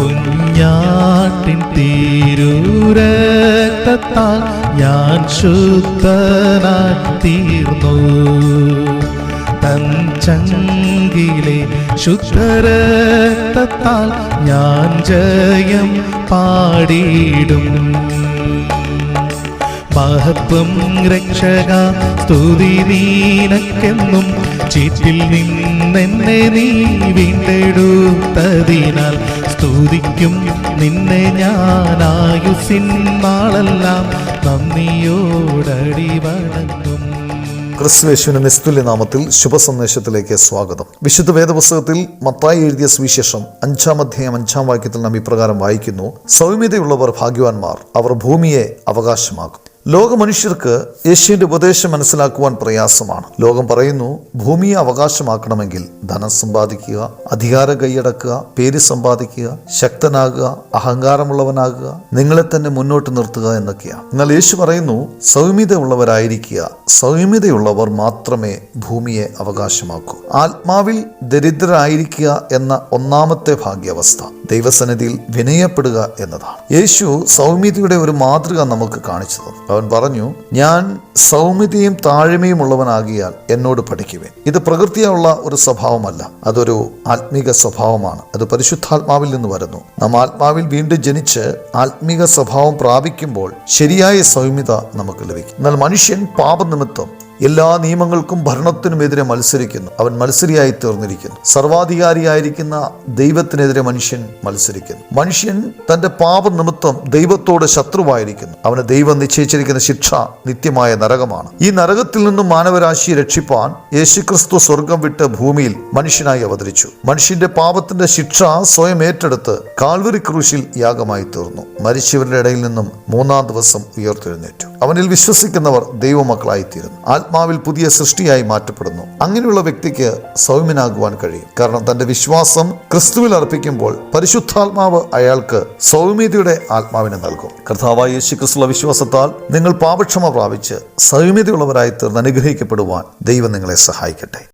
കുഞ്ഞാട്ടിൻ തീരൂരത്താൽ ഞാൻ ശുദ്ധനായി തീർന്നു. തൻ ചങ്കിലെ ശുദ്ധരക്തത്താൽ ഞാൻ ജയം പാടിയിടും. മഹത്വം രക്ഷക സ്തുതി നീനക്കെന്നും ചീറ്റിൽ നിന്നെന്നെ നീ വീണ്ടെടുത്തതിനാൽ സ്തുതിക്കും. നിന്നെ ഞാൻ ആയുസിൻ നാളെല്ലാം നന്ദിയോടടി വണങ്ങും. ക്രിസ്തുവേശുവിന്റെ നിസ്തുല്യ നാമത്തിൽ ശുഭസന്ദേശത്തിലേക്ക് സ്വാഗതം. വിശുദ്ധ വേദപുസ്തകത്തിൽ മത്തായി എഴുതിയ സുവിശേഷം അഞ്ചാം അധ്യായം അഞ്ചാം വാക്യത്തിൽ നാം ഇപ്രകാരം വായിക്കുന്നു. സൗമ്യതയുള്ളവർ ഭാഗ്യവാന്മാർ. അവർ ഭൂമിയെ അവകാശമാക്കും. ലോക മനുഷ്യർക്ക് യേശുവിന്റെ ഉപദേശം മനസ്സിലാക്കുവാൻ പ്രയാസമാണ്. ലോകം പറയുന്നു ഭൂമിയെ അവകാശമാക്കണമെങ്കിൽ ധനം സമ്പാദിക്കുക അധികാരം കൈയടക്കുക പേര് സമ്പാദിക്കുക ശക്തനാകുക അഹങ്കാരമുള്ളവനാകുക നിങ്ങളെ തന്നെ മുന്നോട്ട് നിർത്തുക എന്നൊക്കെയാണ്. എന്നാൽ യേശു പറയുന്നു സൗമ്യതയുള്ളവരായിരിക്കുക സൗമ്യതയുള്ളവർ മാത്രമേ ഭൂമിയെ അവകാശമാക്കൂ. ആത്മാവിൽ ദരിദ്രരായിരിക്കുക എന്ന ഒന്നാമത്തെ ഭാഗ്യാവസ്ഥ. ദൈവസന്നിധിയിൽ വിനയപ്പെടുക എന്നതാണ്. യേശു സൗമ്യതയുടെ ഒരു മാതൃക നമുക്ക് കാണിച്ചു തന്നു. അവൻ പറഞ്ഞു ഞാൻ സൗമ്യതയും താഴ്മയും ഉള്ളവനാകിയാൽ എന്നോട് പഠിക്കുവേൻ. ഇത് പ്രകൃതിയുള്ള ഒരു സ്വഭാവമല്ല. അതൊരു ആത്മീക സ്വഭാവമാണ്. അത് പരിശുദ്ധാത്മാവിൽ നിന്ന് വരുന്നു. നാം ആത്മാവിൽ വീണ്ടും ജനിച്ച് ആത്മീക സ്വഭാവം പ്രാപിക്കുമ്പോൾ ശരിയായ സൗമ്യത നമുക്ക് ലഭിക്കും. എന്നാൽ മനുഷ്യൻ പാപനിമിത്തം എല്ലാ നിയമങ്ങൾക്കും ഭരണത്തിനുമെതിരെ മത്സരിക്കുന്നു. അവൻ മത്സരിയായി തീർന്നിരിക്കുന്നു. സർവാധികാരിയായിരിക്കുന്ന ദൈവത്തിനെതിരെ മനുഷ്യൻ മത്സരിക്കുന്നു. മനുഷ്യൻ തന്റെ പാപ നിമിത്തം ദൈവത്തോട് ശത്രുവായിരിക്കുന്നു. അവന് ദൈവം നിശ്ചയിച്ചിരിക്കുന്ന ശിക്ഷ നിത്യമായ നരകമാണ്. ഈ നരകത്തിൽ നിന്നും മാനവരാശിയെ രക്ഷിപ്പാൻ യേശുക്രിസ്തു സ്വർഗം വിട്ട് ഭൂമിയിൽ മനുഷ്യനായി അവതരിച്ചു. മനുഷ്യന്റെ പാപത്തിന്റെ ശിക്ഷ സ്വയം ഏറ്റെടുത്ത് കാൽവരി ക്രൂശിൽ യാഗമായി തീർന്നു. മരിച്ചവരുടെ ഇടയിൽ നിന്നും മൂന്നാം ദിവസം ഉയർത്തെഴുന്നേറ്റു. അവനിൽ വിശ്വസിക്കുന്നവർ ദൈവമക്കളായിത്തീരുന്നു. ആത്മാവിൽ പുതിയ സൃഷ്ടിയായി മാറ്റപ്പെടുന്നു. അങ്ങനെയുള്ള വ്യക്തിക്ക് സൗമ്യനാകുവാൻ കഴിയും. കാരണം തന്റെ വിശ്വാസം ക്രിസ്തുവിൽ അർപ്പിക്കുമ്പോൾ പരിശുദ്ധാത്മാവ് അയാൾക്ക് സൗമ്യതയുടെ ആത്മാവിനെ നൽകും. കർത്താവായ യേശു ക്രിസ്തുള്ള വിശ്വാസത്താൽ നിങ്ങൾ പാപക്ഷമ പ്രാപിച്ച് സൗമ്യതയുള്ളവരായി തീർന്ന് അനുഗ്രഹിക്കപ്പെടുവാൻ ദൈവം നിങ്ങളെ സഹായിക്കട്ടെ.